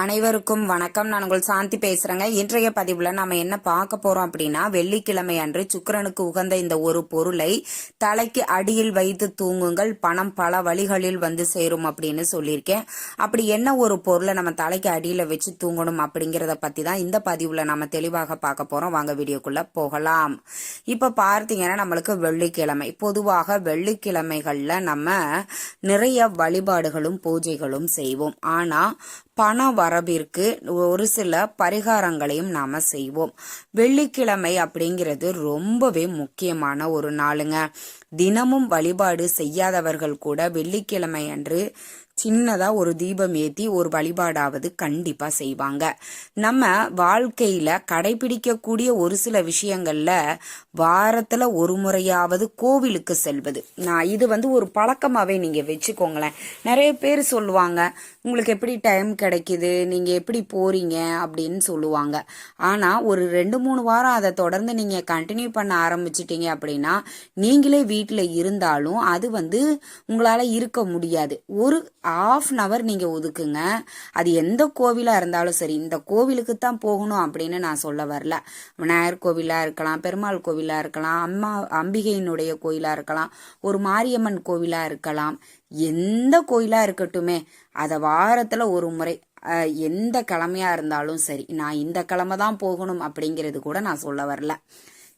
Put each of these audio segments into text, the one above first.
அனைவருக்கும் வணக்கம். நான் உங்கள் சாந்தி பேசுறேங்க. இன்றைய பதிவுல நாம என்ன பார்க்க போறோம் அப்படின்னா வெள்ளிக்கிழமை அன்று சுக்கிரனுக்கு உகந்த இந்த ஒரு பொருளை தலைக்கு அடியில் வைத்து தூங்குங்கள். பணம் பல வழிகளில் வந்து சேரும் அப்படின்னு சொல்லியிருக்கேன். அப்படி என்ன ஒரு பொருளை நம்ம தலைக்கு அடியில வச்சு தூங்கணும் அப்படிங்கறத பத்தி தான் இந்த பதிவுல நம்ம தெளிவாக பார்க்க போறோம். வாங்க வீடியோக்குள்ள போகலாம். இப்ப பார்த்தீங்கன்னா நம்மளுக்கு வெள்ளிக்கிழமை. பொதுவாக வெள்ளிக்கிழமைகள்ல நம்ம நிறைய வழிபாடுகளும் பூஜைகளும் செய்வோம். ஆனா பண வரவிற்கு ஒரு சில பரிகாரங்களையும் நாம செய்வோம். வெள்ளிக்கிழமை அப்படிங்கிறது ரொம்பவே முக்கியமான ஒரு நாளுங்க. தினமும் வழிபாடு செய்யாதவர்கள் கூட வெள்ளிக்கிழமை அன்று சின்னதா ஒரு தீபம் ஏத்தி ஒரு வழிபாடாவது கண்டிப்பா செய்வாங்க. நம்ம வாழ்க்கையில கடைபிடிக்கக்கூடிய ஒரு சில விஷயங்கள்ல வாரத்துல ஒரு முறையாவது கோவிலுக்கு செல்வது. நான் இது வந்து ஒரு பழக்கமாவே நீங்க வச்சுக்கோங்களேன். நிறைய பேர் சொல்லுவாங்க உங்களுக்கு எப்படி டைம் கிடைக்குது? நீங்கள் எப்படி போகிறீங்க அப்படின்னு சொல்லுவாங்க. ஆனால் ஒரு ரெண்டு மூணு வாரம் அதை தொடர்ந்து நீங்கள் கண்டினியூ பண்ண ஆரம்பிச்சிட்டீங்க அப்படின்னா நீங்களே வீட்டில் இருந்தாலும் அது வந்து உங்களால் இருக்க முடியாது. ஒரு ஆஃப் அன் அவர் நீங்கள் ஒதுக்குங்க. அது எந்த கோவிலாக இருந்தாலும் சரி இந்த கோவிலுக்கு தான் போகணும் அப்படின்னு நான் சொல்ல வரல. விநாயகர் கோவிலாக இருக்கலாம் பெருமாள் கோவிலாக இருக்கலாம் அம்மா அம்பிகையினுடைய கோவிலாக இருக்கலாம் ஒரு மாரியம்மன் கோவிலாக இருக்கலாம். எந்த கோயிலா இருக்கட்டுமே அதை வாரத்துல ஒரு முறை எந்த கிழமையா இருந்தாலும் சரி நான் இந்த கிழமை தான் போகணும் அப்படிங்கிறது கூட நான் சொல்ல வரல.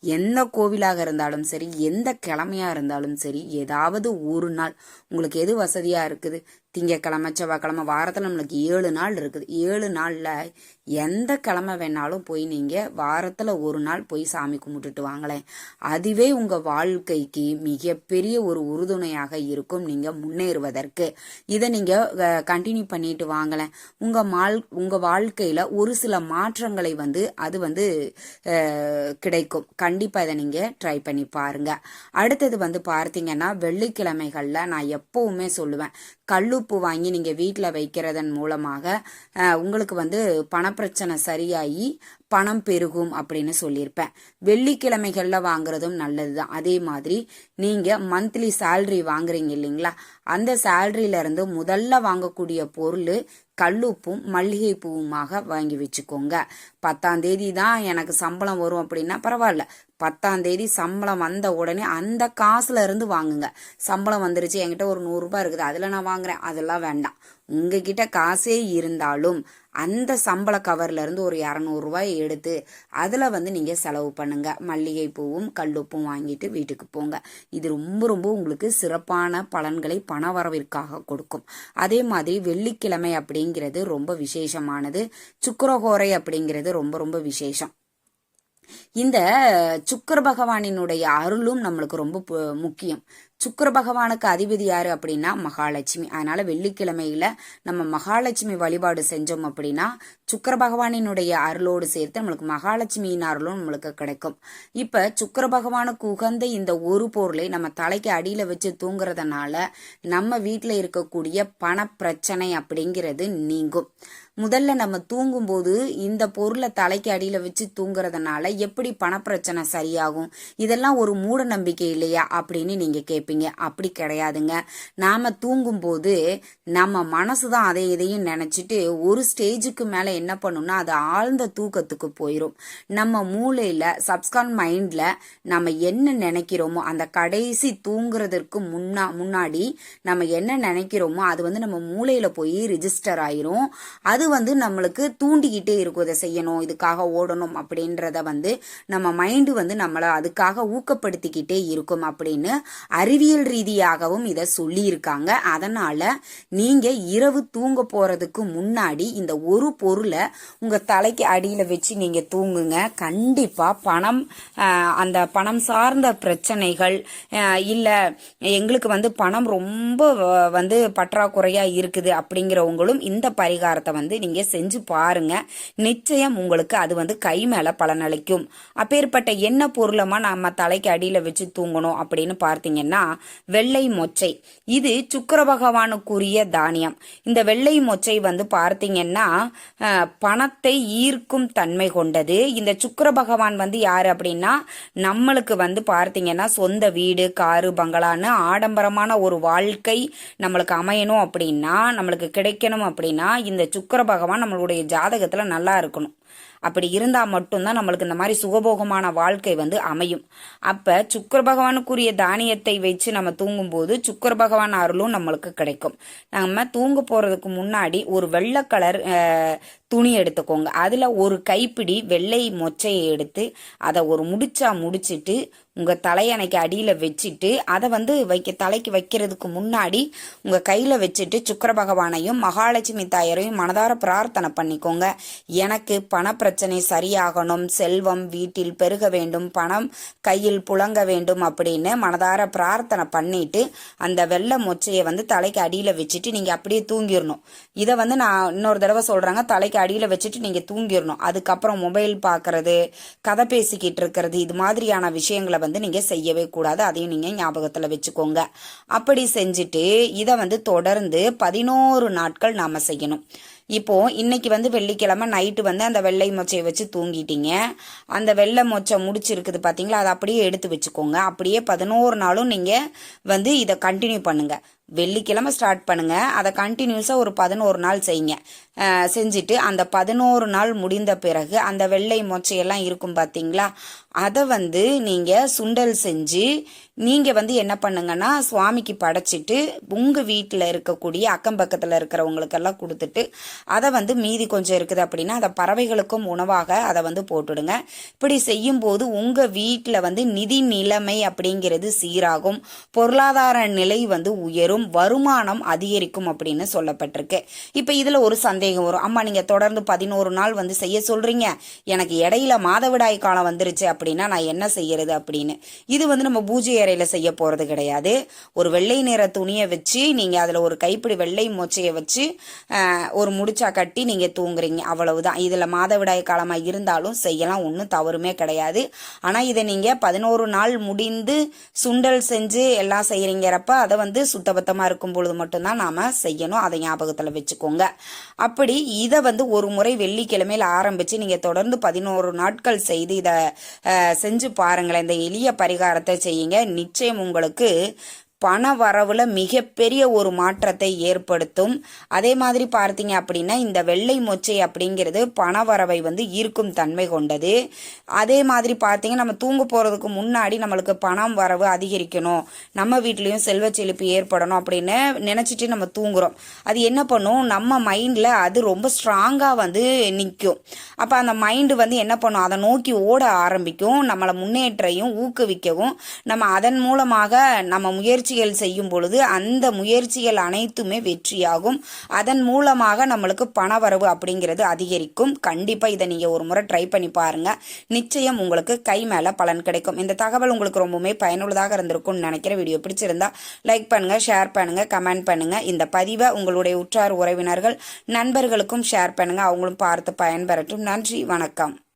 எந்த கோவிலாக இருந்தாலும் சரி எந்த கிழமையா இருந்தாலும் சரி ஏதாவது ஒரு நாள் உங்களுக்கு எது வசதியா இருக்குது திங்கக்கிழமை செவ்வாய்க்கிழமை வாரத்தில் நம்மளுக்கு ஏழு நாள் இருக்குது. ஏழு நாளில் எந்த கிழமை வேணாலும் போய் நீங்கள் வாரத்தில் ஒரு நாள் போய் சாமி கும்பிட்டுட்டு வாங்களேன். அதுவே உங்கள் வாழ்க்கைக்கு மிகப்பெரிய ஒரு உறுதுணையாக இருக்கும். நீங்கள் முன்னேறுவதற்கு. இதை நீங்கள் கண்டினியூ பண்ணிட்டு வாங்களேன். உங்கள் மால் உங்கள் வாழ்க்கையில் ஒரு சில மாற்றங்களை வந்து அது வந்து கிடைக்கும். கண்டிப்பாக இதை நீங்கள் ட்ரை பண்ணி பாருங்க. அடுத்தது வந்து பார்த்தீங்கன்னா வெள்ளிக்கிழமைகளில் நான் எப்போவுமே சொல்லுவேன். கல்லுப்பு வாங்கி நீங்கள் வீட்டில் வைக்கிறதன் மூலமாக உங்களுக்கு வந்து பணப்பிரச்சனை சரியாகி பணம் பெருகும் அப்படின்னு சொல்லியிருப்பேன். வெள்ளிக்கிழமைகளில் வாங்குறதும் நல்லது தான் அதே மாதிரி நீங்கள் மந்த்லி சேல்ரி வாங்குறீங்க இல்லைங்களா? அந்த சேல்ரியிலேருந்து முதல்ல வாங்கக்கூடிய பொருள் கல்லுப்பும் மல்லிகை பூவுமாக வாங்கி வச்சுக்கோங்க. பத்தாம் தேதி தான் எனக்கு சம்பளம் வரும் அப்படின்னா பரவாயில்ல. பத்தாம் தேதி சம்பளம் வந்த உடனே அந்த காசுல இருந்து வாங்குங்க. சம்பளம் வந்துருச்சு என்கிட்ட ஒரு நூறுரூபா இருக்குது அதில் நான் வாங்குறேன். அதெல்லாம் வேண்டாம். உங்ககிட்ட காசே இருந்தாலும் அந்த சம்பள கவர்ல இருந்து ஒரு இரநூறு எடுத்து அதில் வந்து நீங்கள் செலவு பண்ணுங்க. மல்லிகை பூவும் கல்லுப்பும் வாங்கிட்டு வீட்டுக்கு போங்க. இது ரொம்ப ரொம்ப உங்களுக்கு சிறப்பான பலன்களை பண வரவிற்காக கொடுக்கும். அதே மாதிரி வெள்ளிக்கிழமை அப்படிங்கிறது ரொம்ப விசேஷமானது. சுக்கரகோரை அப்படிங்கிறது ரொம்ப ரொம்ப விசேஷம். இந்த சுக்கர பகவானினுடைய அருளும் நம்மளுக்கு ரொம்ப பு- முக்கியம். சுக்கர பகவானுக்கு அதிபதி யாரு அப்படின்னா மகாலட்சுமி. அதனால வெள்ளிக்கிழமையில நம்ம மகாலட்சுமி வழிபாடு செஞ்சோம் அப்படின்னா சுக்கர பகவானினுடைய அருளோடு சேர்த்து நம்மளுக்கு மகாலட்சுமியின் அருளும் நம்மளுக்கு கிடைக்கும். இப்ப சுக்கர பகவானுக்கு உகந்த இந்த ஒரு பொருளை நம்ம தலைக்கு அடியில வச்சு தூங்குறதுனால நம்ம வீட்டில் இருக்கக்கூடிய பண பிரச்சனை அப்படிங்கிறது நீங்கும். முதல்ல நம்ம தூங்கும்போது இந்த பொருளை தலைக்கு அடியில வச்சு தூங்குறதுனால எப்படி பணப்பிரச்சனை சரியாகும்? இதெல்லாம் ஒரு மூட நம்பிக்கை இல்லையா? அப்படின்னு நீங்க கேட்பீங்க அப்படி கிடையாதுங்க. நாம தூங்கும்போது நம்ம மனசு தான் அதை இதையும் நினைச்சிட்டு ஒரு ஸ்டேஜுக்கு மேல என்ன பண்ணும்னா அது ஆழ்ந்த தூக்கத்துக்கு போயிடும் நம்ம மூளையில சப்ஸ்கான் மைண்ட்ல நம்ம என்ன நினைக்கிறோமோ அந்த கடைசி தூங்குறதற்கு முன்னா முன்னாடி நம்ம என்ன நினைக்கிறோமோ அது வந்து நம்ம மூளையில போய் ரிஜிஸ்டர் ஆயிரும். அது வந்து நம்மளுக்கு தூண்டிக்கிட்டே இருக்கும். இதை செய்யணும் இதுக்காக ஓடணும் அப்படின்றத வந்து நம்ம மைண்டு வந்து நம்மளை அதுக்காக ஊக்கப்படுத்திக்கிட்டே இருக்கும் அப்படின்னு அறிவியல் ரீதியாகவும் இதை சொல்லியிருக்காங்க. அதனால நீங்க இரவு தூங்க போறதுக்கு முன்னாடி இந்த ஒரு பொருளை உங்க தலைக்கு அடியில் வச்சு நீங்க தூங்குங்க. கண்டிப்பா பணம் அந்த பணம் சார்ந்த பிரச்சனைகள் இல்லை எங்களுக்கு வந்து பணம் ரொம்ப வந்து பற்றாக்குறையா இருக்குது அப்படிங்கிறவங்களும் இந்த பரிகாரத்தை வந்து நீங்க செஞ்சு பாருங்க. நிச்சயம் உங்களுக்கு அது வந்து கை மேல பலனளிக்கும். அப்பேற்பட்ட என்ன பொருளமா நம்ம தலைக்கு அடியில் வச்சு தூங்கணும் அப்படின்னு பார்த்தீங்கன்னா வெள்ளை மொச்சை. இது சுக்கிர பகவானுக்குரிய தானியம். இந்த வெள்ளை மொச்சை வந்து பார்த்தீங்கன்னா பணத்தை ஈர்க்கும் தன்மை கொண்டது. இந்த சுக்கிர பகவான் வந்து யார் அப்படின்னா நம்மளுக்கு வந்து பார்த்தீங்கன்னா சொந்த வீடு காரு பங்களான்னு ஆடம்பரமான ஒரு வாழ்க்கை நம்மளுக்கு அமையணும் அப்படின்னா நம்மளுக்கு கிடைக்கணும் அப்படின்னா இந்த சுக்கிர பகவான் நம்மளுடைய ஜாதகத்தில் நல்லா இருக்கணும். அப்படி இருந்தா மட்டும்தான் நம்மளுக்கு இந்த மாதிரி சுகபோகமான வாழ்க்கை வந்து அமையும். அப்ப சுக்கர பகவானுக்குரிய தானியத்தை வச்சு நம்ம தூங்கும்போது சுக்கர பகவான் அருளும் நம்மளுக்கு கிடைக்கும். நம்ம தூங்க போறதுக்கு முன்னாடி ஒரு வெள்ளை கலர் துணி எடுத்துக்கோங்க. அதுல ஒரு கைப்பிடி வெள்ளை மொச்சையை எடுத்து அதை ஒரு முடிச்சா முடிச்சிட்டு உங்கள் தலையணைக்கு அடியில் வச்சுட்டு அதை வந்து வைக்க தலைக்கு வைக்கிறதுக்கு முன்னாடி உங்கள் கையில் வச்சுட்டு சுக்கர பகவானையும் மகாலட்சுமி தாயரையும் மனதார பிரார்த்தனை பண்ணிக்கோங்க. எனக்கு பண பிரச்சனை சரியாகணும். செல்வம் வீட்டில் பெருக வேண்டும். பணம் கையில் புழங்க வேண்டும் அப்படின்னு மனதார பிரார்த்தனை பண்ணிட்டு அந்த வெள்ளை மொச்சையை வந்து தலைக்கு அடியில் வச்சுட்டு நீங்கள் அப்படியே தூங்கிடணும் இதை வந்து நான் இன்னொரு தடவை சொல்கிறாங்க தலைக்கு அடியில் வச்சுட்டு நீங்கள் தூங்கிடணும் அதுக்கப்புறம் மொபைல் பார்க்கறது கதை பேசிக்கிட்டு இருக்கிறது இது மாதிரியான விஷயங்களை வந்து நீங்க செய்யவே கூடாது. அதையும் நீங்க ஞாபகத்துல வச்சுக்கோங்க. அப்படி செஞ்சுட்டு இதை வந்து தொடர்ந்து பதினோரு நாட்கள் நாம செய்யணும். இப்போ இன்னைக்கு வந்து வெள்ளிக்கிழமை நைட்டு வந்து அந்த வெள்ளை மொச்சையை வச்சு தூங்கிட்டீங்க. அந்த வெள்ளை மொச்சை முடிச்சிருக்குது பார்த்தீங்களா அதை அப்படியே எடுத்து வச்சுக்கோங்க. அப்படியே பதினோரு நாளும் நீங்கள் வந்து இதை கண்டினியூ பண்ணுங்க. வெள்ளிக்கிழமை ஸ்டார்ட் பண்ணுங்க. அதை கண்டினியூஸாக ஒரு பதினோரு நாள் செய்யுங்க. செஞ்சுட்டு அந்த பதினோரு நாள் முடிந்த பிறகு அந்த வெள்ளை மொச்சையெல்லாம் இருக்கும் பார்த்தீங்களா அதை வந்து நீங்கள் சுண்டல் செஞ்சு நீங்கள் வந்து என்ன பண்ணுங்கன்னா சுவாமிக்கு படைச்சிட்டு உங்கள் வீட்டில் இருக்கக்கூடிய அக்கம் பக்கத்தில் இருக்கிறவங்களுக்கெல்லாம் கொடுத்துட்டு அதை வந்து மீதி கொஞ்சம் இருக்குது அப்படின்னா அதை பறவைகளுக்கும் உணவாக அதை வந்து போட்டுடுங்க. இப்படி செய்யும்போது உங்கள் வீட்டில் வந்து நிதி நிலைமை அப்படிங்கிறது சீராகும். பொருளாதார நிலை வந்து உயரும். வருமானம் அதிகரிக்கும் அப்படின்னு சொல்லப்பட்டிருக்கு. இப்போ இதில் ஒரு சந்தேகம் வரும். அம்மா நீங்கள் தொடர்ந்து பதினோரு நாள் வந்து செய்ய சொல்கிறீங்க எனக்கு இடையில மாதவிடாய் காலம் வந்துருச்சு அப்படின்னா நான் என்ன செய்யறது அப்படின்னு. இது வந்து நம்ம பூஜை அறையில் செய்ய போகிறது கிடையாது. ஒரு வெள்ளை நிற துணியை வச்சு நீங்கள் அதில் ஒரு கைப்பிடி வெள்ளை மூச்சையை வச்சு ஒரு முடிச்சா கட்டி நீங்கள் தூங்குறீங்க. அவ்வளவுதான். இதில் மாதவிடாய் காலமாக இருந்தாலும் செய்யலாம். ஒன்றும் தவறுமே கிடையாது. ஆனால் இதை நீங்கள் பதினோரு நாள் முடிந்து சுண்டல் செஞ்சு எல்லாம் செய்கிறீங்கிறப்ப அதை வந்து சுத்தபத்தமாக இருக்கும் பொழுது மட்டும்தான் நாம் செய்யணும். அதை ஞாபகத்தில் வச்சுக்கோங்க. அப்படி இதை வந்து ஒரு முறை வெள்ளிக்கிழமையில் ஆரம்பித்து நீங்கள் தொடர்ந்து பதினோரு நாட்கள் செய்து இதை செஞ்சு பாருங்களேன். இந்த எளிய பரிகாரத்தை செய்யுங்க. நிச்சயம் உங்களுக்கு பண வரவுல மிகப்பெரிய ஒரு மாற்றத்தை ஏற்படுத்தும். அதே மாதிரி பார்த்தீங்க அப்படின்னா இந்த வெள்ளை மொச்சை அப்படிங்கிறது பண வரவை வந்து ஈர்க்கும் தன்மை கொண்டது. அதே மாதிரி பார்த்தீங்க நம்ம தூங்க போகிறதுக்கு முன்னாடி நம்மளுக்கு பணம் வரவு அதிகரிக்கணும். நம்ம வீட்லேயும் செல்வ செழிப்பு ஏற்படணும் அப்படின்னு நினச்சிட்டு நம்ம தூங்குறோம். அது என்ன பண்ணும்? நம்ம மைண்டில் அது ரொம்ப ஸ்ட்ராங்காக வந்து நிற்கும் அப்போ அந்த மைண்டு வந்து என்ன பண்ணும்? அதை நோக்கி ஓட ஆரம்பிக்கும். நம்மளை முன்னேற்றையும் ஊக்குவிக்கவும் நம்ம அதன் மூலமாக நம்ம முயற்சி முயற்சிகள் செய்யும் பொழுது அந்த முயற்சிகள் அனைத்துமே வெற்றியாகும். அதன் மூலமாக நம்மளுக்கு பணவரவு அப்படிங்கிறது அதிகரிக்கும். கண்டிப்பாக இதை நீங்கள் ஒரு முறை ட்ரை பண்ணி பாருங்கள் நிச்சயம் உங்களுக்கு கை மேலே பலன் கிடைக்கும். இந்த தகவல் உங்களுக்கு ரொம்பவுமே பயனுள்ளதாக இருந்திருக்கும்னு நினைக்கிற வீடியோ பிடிச்சிருந்தா லைக் பண்ணுங்கள் ஷேர் பண்ணுங்கள் கமெண்ட் பண்ணுங்கள் இந்த பதிவை உங்களுடைய உற்றார் உறவினர்கள் நண்பர்களுக்கும் ஷேர் பண்ணுங்கள் அவங்களும் பார்த்து பயன்பெறட்டும். நன்றி வணக்கம்.